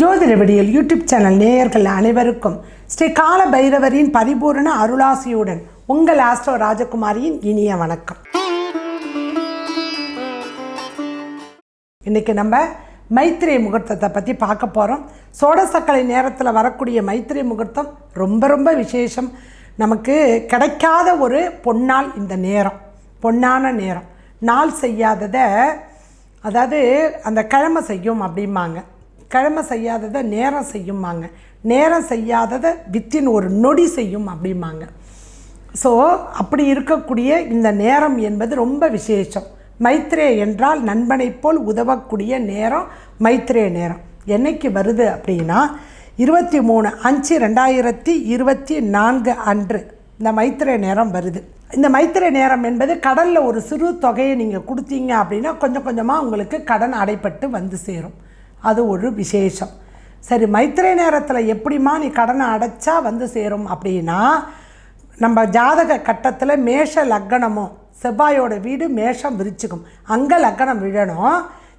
ஜோதிடவிடியில் YouTube channel நேயர்கள் அனைவருக்கும் ஸ்ரீ கால பைரவரின் பரிபூரண அருளாசியுடன் உங்கள் ஆஸ்ட்ரோ ராஜகுமாரியின் இனிய வணக்கம். இன்றைக்கி நம்ம மைத்திரை முகூர்த்தத்தை பற்றி பார்க்க போகிறோம் சோடசக்கலை நேரத்தில் வரக்கூடிய மைத்திரை முகூர்த்தம் ரொம்ப ரொம்ப விசேஷம். நமக்கு கிடைக்காத ஒரு பொன்னால் இந்த நேரம் பொன்னான நேரம். நாள் செய்யாததை அதாவது அந்த கிழமை செய்யும் அப்படிம்பாங்க. கிழமை செய்யாததை நேரம் செய்யுமாங்க நேரம் செய்யாததை வித்தின் ஒரு நொடி செய்யும் அப்படிம்பாங்க ஸோ அப்படி இருக்கக்கூடிய இந்த நேரம் என்பது ரொம்ப விசேஷம். மைத்ரே என்றால் நண்பனைப் போல் உதவக்கூடிய நேரம் மைத்ரே நேரம். என்னைக்கு வருது அப்படின்னா இருபத்தி மூணு அஞ்சு ரெண்டாயிரத்தி இருபத்தி நான்கு அன்று இந்த மைத்திரை நேரம் வருது. இந்த மைத்திரை நேரம் என்பது கடலில் ஒரு சிறு தொகையை நீங்கள் கொடுத்தீங்க அப்படின்னா கொஞ்சம் கொஞ்சமாக உங்களுக்கு கடன் அடைப்பட்டு வந்து சேரும். அது ஒரு விசேஷம். சரி மைத்திரை நேரத்தில் எப்படிம்மா நீ கடனை அடைச்சா வந்து சேரும் அப்படின்னா நம்ம ஜாதக கட்டத்தில் மேஷ லக்கணமும் செவ்வாயோட வீடு மேஷம் விரிச்சுக்கும் அங்கே லக்கணம் விழணும்.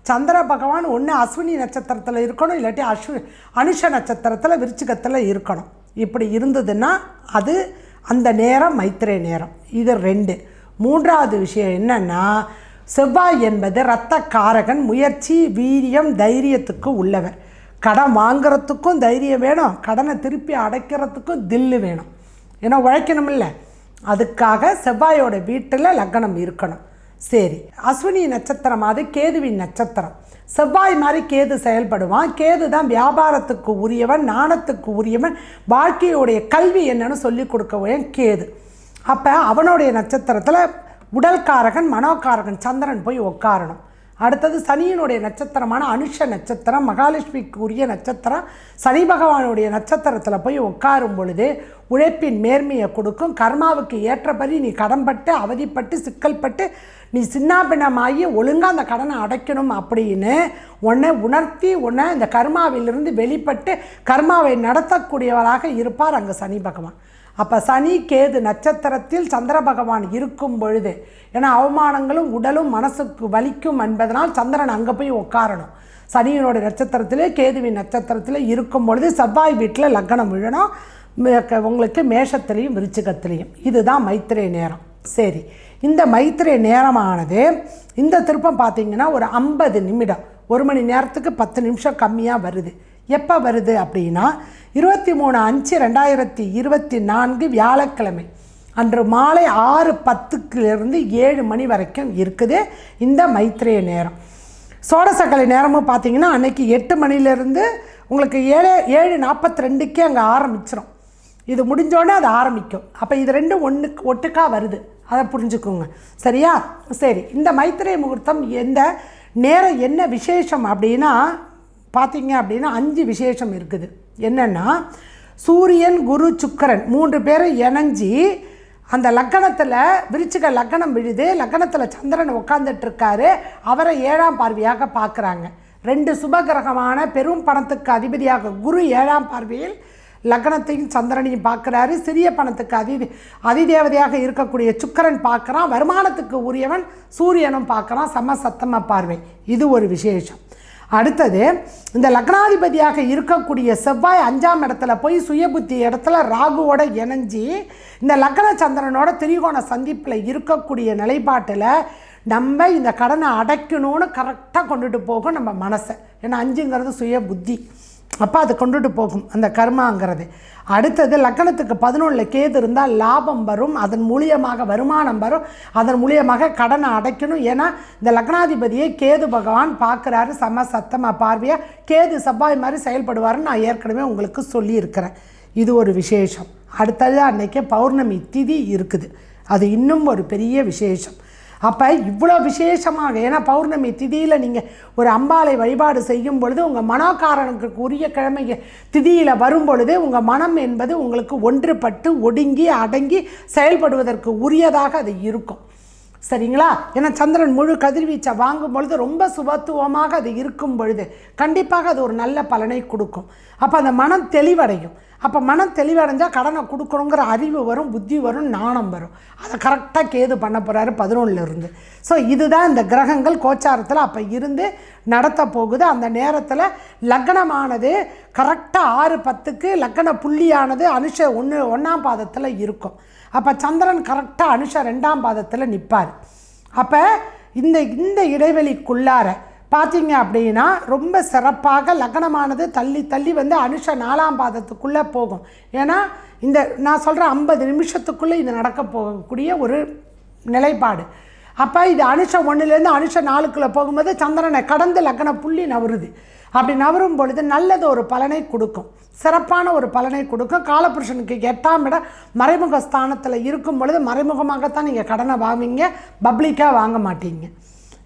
சந்திர பகவான் ஒன்று அஸ்வினி நட்சத்திரத்தில் இருக்கணும் இல்லாட்டி அஸ்வி அனுஷ நட்சத்திரத்தில் விருச்சிகத்தில் இருக்கணும். இப்படி இருந்ததுன்னா அது அந்த நேரம் மைத்திரை நேரம். இது ரெண்டு. மூன்றாவது விஷயம் என்னென்னா செவ்வாய் என்பது இரத்த காரகன் முயற்சி வீரியம் தைரியத்துக்கு உள்ளவர். கடன் வாங்குறதுக்கும் தைரியம் வேணும். கடனை திருப்பி அடைக்கிறதுக்கும் தில்லு வேணும். ஏன்னா உழைக்கணுமில்ல அதுக்காக செவ்வாயோட வீட்டில் லக்னம் இருக்கணும். சரி. அஸ்வினி நட்சத்திரம் அது கேதுவின் நட்சத்திரம். செவ்வாய் மாதிரி கேது செயல்படுவான். கேது தான் வியாபாரத்துக்கு உரியவன் நாணத்துக்கு உரியவன் வாழ்க்கையுடைய கல்வி என்னன்னு சொல்லி கொடுக்கவன் கேது. அப்போ அவனுடைய நட்சத்திரத்தில் உடல்காரகன் மனோகாரகன் சந்திரன் போய் உட்காரணும் அடுத்தது சனியினுடைய நட்சத்திரமான அனுஷ நட்சத்திரம் மகாலட்சுமிக்கு உரிய நட்சத்திரம் சனி பகவானுடைய நட்சத்திரத்தில் போய் உட்காரும் பொழுது உழைப்பின் மேன்மையை கொடுக்கும். கர்மாவுக்கு ஏற்றபடி நீ கடன்பட்டு அவதிப்பட்டு சிக்கல்பட்டு நீ சின்னாபின்னமாகி ஒழுங்காக அந்த கடனை அடைக்கணும் அப்படின்னு உன்னை உணர்த்தி உன்னை இந்த கர்மாவிலிருந்து வெளிப்பட்டு கர்மாவை நடத்தக்கூடியவராக இருப்பார் அங்கே சனி பகவான். அப்போ சனி கேது நட்சத்திரத்தில் சந்திர பகவான் இருக்கும் பொழுது ஏன்னா அவமானங்களும் உடலும் மனசுக்கு வலிக்கும் என்பதனால் சந்திரன் அங்கே போய் உட்காரணும் சனியினுடைய நட்சத்திரத்திலே கேதுவின் நட்சத்திரத்தில் இருக்கும் பொழுது செவ்வாய் வீட்டில் லக்னம் விழணும். உங்களுக்கு மேஷத்திலையும் விருச்சிகத்திலையும். இதுதான் மைத்திரை நேரம். சரி இந்த மைத்திரை நேரமானது இந்த திருப்பம் பார்த்தீங்கன்னா ஒரு ஐம்பது நிமிடம். ஒரு மணி நேரத்துக்கு பத்து நிமிஷம் கம்மியாக வருது. எப்போ வருது அப்படின்னா இருபத்தி மூணு அஞ்சு ரெண்டாயிரத்தி இருபத்தி நான்கு வியாழக்கிழமை. அன்று மாலை ஆறு பத்துக்கிலிருந்து ஏழு மணி வரைக்கும் இருக்குது இந்த மைத்திரேய நேரம். சோடசக்கலை நேரமும் பார்த்தீங்கன்னா அன்னைக்கு எட்டு மணிலேருந்து உங்களுக்கு ஏழு ஏழு நாற்பத்தி ரெண்டுக்கே அங்கே ஆரம்பிச்சிடும் இது முடிஞ்சோடனே அது ஆரம்பிக்கும். அப்போ இது ரெண்டும் ஒன்றுக்கு ஒட்டுக்காக வருது. அதை புரிஞ்சுக்கோங்க. சரியா? சரி. இந்த மைத்திரை முகூர்த்தம் எந்த நேரம் என்ன விசேஷம் அப்படின்னா பார்த்தீங்க அப்படின்னா அஞ்சு விசேஷம் இருக்குது. என்னென்னா சூரியன் குரு சுக்கரன் மூன்று பேரும் இணைஞ்சி அந்த லக்கணத்தில் விருச்சிக லக்கணம் விழுது லக்கணத்தில் சந்திரன் உட்காந்துட்டுருக்காரு அவரை ஏழாம் பார்வையாக பார்க்குறாங்க ரெண்டு சுபகிரகமான பெரும் பணத்துக்கு அதிபதியாக குரு ஏழாம் பார்வையில் லக்னத்தையும் சந்திரனையும் பார்க்குறாரு சிறிய பணத்துக்கு அதி அதிதேவதையாக இருக்கக்கூடிய சுக்கரன் பார்க்குறான் வருமானத்துக்கு உரியவன் சூரியனும் பார்க்குறான் சம சத்தம பார்வை. இது ஒரு விசேஷம். அடுத்தது இந்த லக்னாதிபதியாக இருக்கக்கூடிய செவ்வாய் அஞ்சாம் இடத்துல போய் சுயபுத்தி இடத்துல ராகுவோட இணைஞ்சி இந்த லக்ன சந்திரனோட திரிகோண சந்திப்பில் இருக்கக்கூடிய நிலைப்பாட்டில் நம்ம இந்த கடனை அடைக்கணும்னு கரெக்டாக கொண்டுட்டு போகும் நம்ம மனசை. ஏன்னா அஞ்சுங்கிறது சுய புத்தி அப்போ அது கொண்டுட்டு போகும் அந்த கர்மாங்கிறது. அடுத்தது லக்கணத்துக்கு பதினொன்றில் கேது இருந்தால் லாபம் வரும் அதன் மூலியமாக வருமானம் வரும் அதன் மூலியமாக கடனை அடைக்கணும். ஏன்னா இந்த லக்னாதிபதியை கேது பகவான் பார்க்குறாரு சம சத்தமாக பார்வையாக கேது செவ்வாய் மாதிரி செயல்படுவாருன்னு நான் ஏற்கனவே உங்களுக்கு சொல்லியிருக்கிறேன். இது ஒரு விசேஷம். அடுத்தது அன்றைக்கி பௌர்ணமி திதி இருக்குது. அது இன்னும் ஒரு பெரிய விசேஷம். அப்போ இவ்வளோ விசேஷமாக ஏன்னா பௌர்ணமி திதியில் நீங்கள் ஒரு அம்பாளை வழிபாடு செய்யும் பொழுது உங்கள் மனோக்காரனுக்கு உரிய கிழமை திதியில் வரும் பொழுது உங்கள் மனம் என்பது உங்களுக்கு ஒன்றுபட்டு ஒடுங்கி அடங்கி செயல்படுவதற்கு உரியதாக அது இருக்கும். சரிங்களா? ஏன்னா சந்திரன் முழு கதிர்வீச்சை வாங்கும் பொழுது ரொம்ப சுபத்துவமாக அது இருக்கும் பொழுது கண்டிப்பாக அது ஒரு நல்ல பலனை கொடுக்கும். அப்போ அந்த மனம் தெளிவடையும். அப்போ மனம் தெளிவடைஞ்சால் கடனை கொடுக்கணுங்கிற அறிவு வரும் புத்தி வரும் நாணம் வரும். அதை கரெக்டாக கேது பண்ண போகிறாரு பதினொன்றில் இருந்து. ஸோ இதுதான் இந்த கிரகங்கள் கோச்சாரத்தில் அப்போ இருந்து நடத்த போகுது. அந்த நேரத்தில் லக்னமானது கரெக்டாக ஆறு பத்துக்கு லக்ன புள்ளியானது அனுஷ ஒன்று ஒன்றாம் பாதத்தில் இருக்கும். அப்போ சந்திரன் கரெக்டாக அனுஷ ரெண்டாம் பாதத்தில் நிற்பார் அப்போ இந்த இந்த இடைவெளிக்குள்ளார பார்த்தீங்க அப்படின்னா ரொம்ப சிறப்பாக லக்னமானது தள்ளி தள்ளி வந்து அனுஷ நாலாம் பாதத்துக்குள்ளே போகும். ஏன்னா இந்த நான் சொல்கிற ஐம்பது நிமிஷத்துக்குள்ளே இது நடக்க போகக்கூடிய ஒரு நிலைப்பாடு. அப்போ இது அனுஷ ஒன்றுலேருந்து அனுஷ நாளுக்குள்ளே போகும்போது சந்திரனை கடந்து லக்ன புள்ளி நவருது. அப்படி நவரும் பொழுது நல்லது ஒரு பலனை கொடுக்கும். சிறப்பான ஒரு பலனை கொடுக்கும். காலபுருஷனுக்கு எட்டாம் இடம் மறைமுக ஸ்தானத்தில் இருக்கும் பொழுது மறைமுகமாகத்தான் நீங்கள் கடனை வாங்குவீங்க. பப்ளிக்காக வாங்க மாட்டீங்க.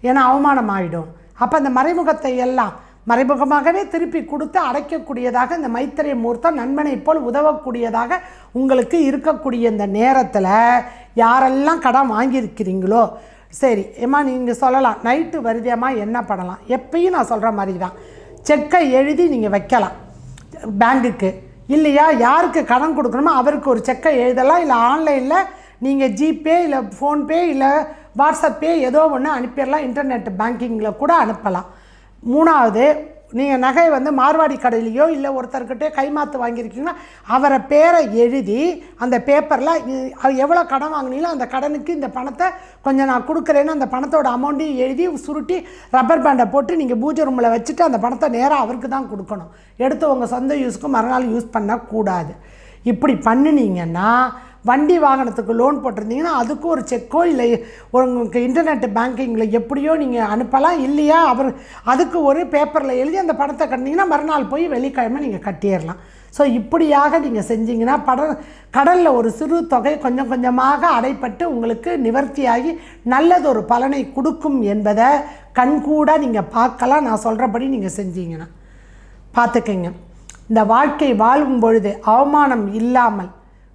ஏன்னா அவமானம் ஆகிடும் அப்போ அந்த மறைமுகத்தை எல்லாம் மறைமுகமாகவே திருப்பி கொடுத்து அடைக்கக்கூடியதாக இந்த மைத்திரை மூர்த்தம் நண்பனை போல் உதவக்கூடியதாக உங்களுக்கு இருக்கக்கூடிய இந்த நேரத்தில் யாரெல்லாம் கடன் வாங்கியிருக்கிறீங்களோ சரி ஏம்மா நீங்கள் சொல்லலாம். நைட்டு வருதியம்மா என்ன பண்ணலாம்? எப்பயும் நான் சொல்கிற மாதிரி தான் செக்கை எழுதி நீங்கள் வைக்கலாம். பேங்குக்கு. இல்லையா? யாருக்கு கடன் கொடுக்கணுமோ அவருக்கு ஒரு செக்கை எழுதலாம். இல்லை ஆன்லைனில் நீங்கள் ஜிபே இல்லை ஃபோன்பே இல்லை வாட்ஸ்அப்பே ஏதோ ஒன்று அனுப்பிடலாம் இன்டர்நெட் பேங்கிங்கில் கூட அனுப்பலாம். மூணாவது நீங்கள் நகை வந்து மார்வாடி கடையிலையோ இல்லை ஒருத்தர்கிட்டே கைமாத்து வாங்கியிருக்கீங்கன்னா அவரை பேரை எழுதி அந்த பேப்பரில் எவ்வளோ கடன் வாங்கினீங்களோ அந்த கடனுக்கு இந்த பணத்தை கொஞ்சம் நான் கொடுக்குறேன்னு அந்த பணத்தோட அமௌண்ட்டையும் எழுதி சுருட்டி ரப்பர் பேண்டை போட்டு நீங்கள் பூஜை ரூமில் வச்சுட்டு அந்த பணத்தை நேராக அவருக்கு தான் கொடுக்கணும். எடுத்து உங்கள் சொந்த யூஸ்க்கு மறுநாள் யூஸ் பண்ணக்கூடாது. இப்படி பண்ணினீங்கன்னா வண்டி வாகனத்துக்கு லோன் போட்டிருந்தீங்கன்னா அதுக்கும் ஒரு செக்கோ இல்லை உங்களுக்கு இன்டர்நெட் பேங்கிங்கில் எப்படியோ நீங்கள் அனுப்பலாம். இல்லையா? அவர் அதுக்கு ஒரு பேப்பரில் எழுதி அந்த பணத்தை கட்டினீங்கன்னா மறுநாள் போய் வெள்ளிக்கிழமை நீங்கள் கட்டிடலாம். ஸோ இப்படியாக நீங்கள் செஞ்சீங்கன்னா பட கடலில் ஒரு சிறு தொகை கொஞ்சம் கொஞ்சமாக அடைப்பட்டு உங்களுக்கு நிவர்த்தியாகி நல்லதொரு பலனை கொடுக்கும் என்பதை கண்கூட நீங்கள் பார்க்கலாம். நான் சொல்கிறபடி நீங்கள் செஞ்சீங்கன்னா. பார்த்துக்கங்க. இந்த வாழ்க்கை வாழும் பொழுது அவமானம் இல்லாமல்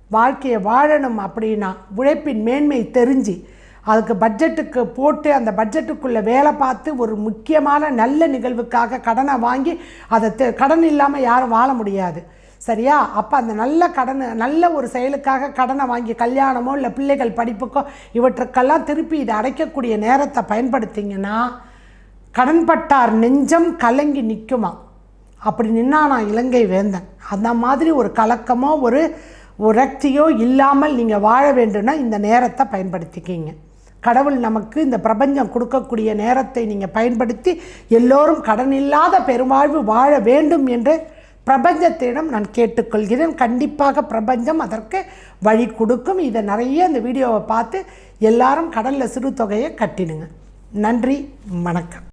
வாழ்க்கையை வாழணும் அப்படின்னா உழைப்பின் மேன்மை தெரிஞ்சு அதுக்கு பட்ஜெட்டுக்கு போட்டு அந்த பட்ஜெட்டுக்குள்ளே வேலை பார்த்து ஒரு முக்கியமான நல்ல நிகழ்வுக்காக கடனை வாங்கி அதை தெ கடன் இல்லாமல் யாரும் வாழ முடியாது. சரியா? அப்போ அந்த நல்ல கடன் நல்ல ஒரு செயலுக்காக கடனை வாங்கி கல்யாணமோ இல்லை பிள்ளைகள் படிப்புக்கோ இவற்றுக்கெல்லாம் திருப்பி இதை அடைக்கக்கூடிய நேரத்தை பயன்படுத்திங்கன்னா கடன்பட்டார் நெஞ்சம் கலங்கி நிற்குமா அப்படி நின்னா நான் இலங்கை வேந்தன். அந்த மாதிரி ஒரு கலக்கமோ ஒரு உரக்தியோ இல்லாமல் நீங்கள் வாழ வேண்டும்னா இந்த நேரத்தை பயன்படுத்திக்கிங்க. கடவுள் நமக்கு இந்த பிரபஞ்சம் கொடுக்கக்கூடிய நேரத்தை நீங்கள் பயன்படுத்தி எல்லோரும் கடன் இல்லாத பெருவாழ்வு வாழ வேண்டும் என்று பிரபஞ்சத்திடம் நான் கேட்டுக்கொள்கிறேன். கண்டிப்பாக பிரபஞ்சம் அதற்கு வழி கொடுக்கும். இதை நிறைய இந்த வீடியோவை பார்த்து எல்லாரும் கடலில் சிறு தொகையை கட்டிடுங்க. நன்றி வணக்கம்.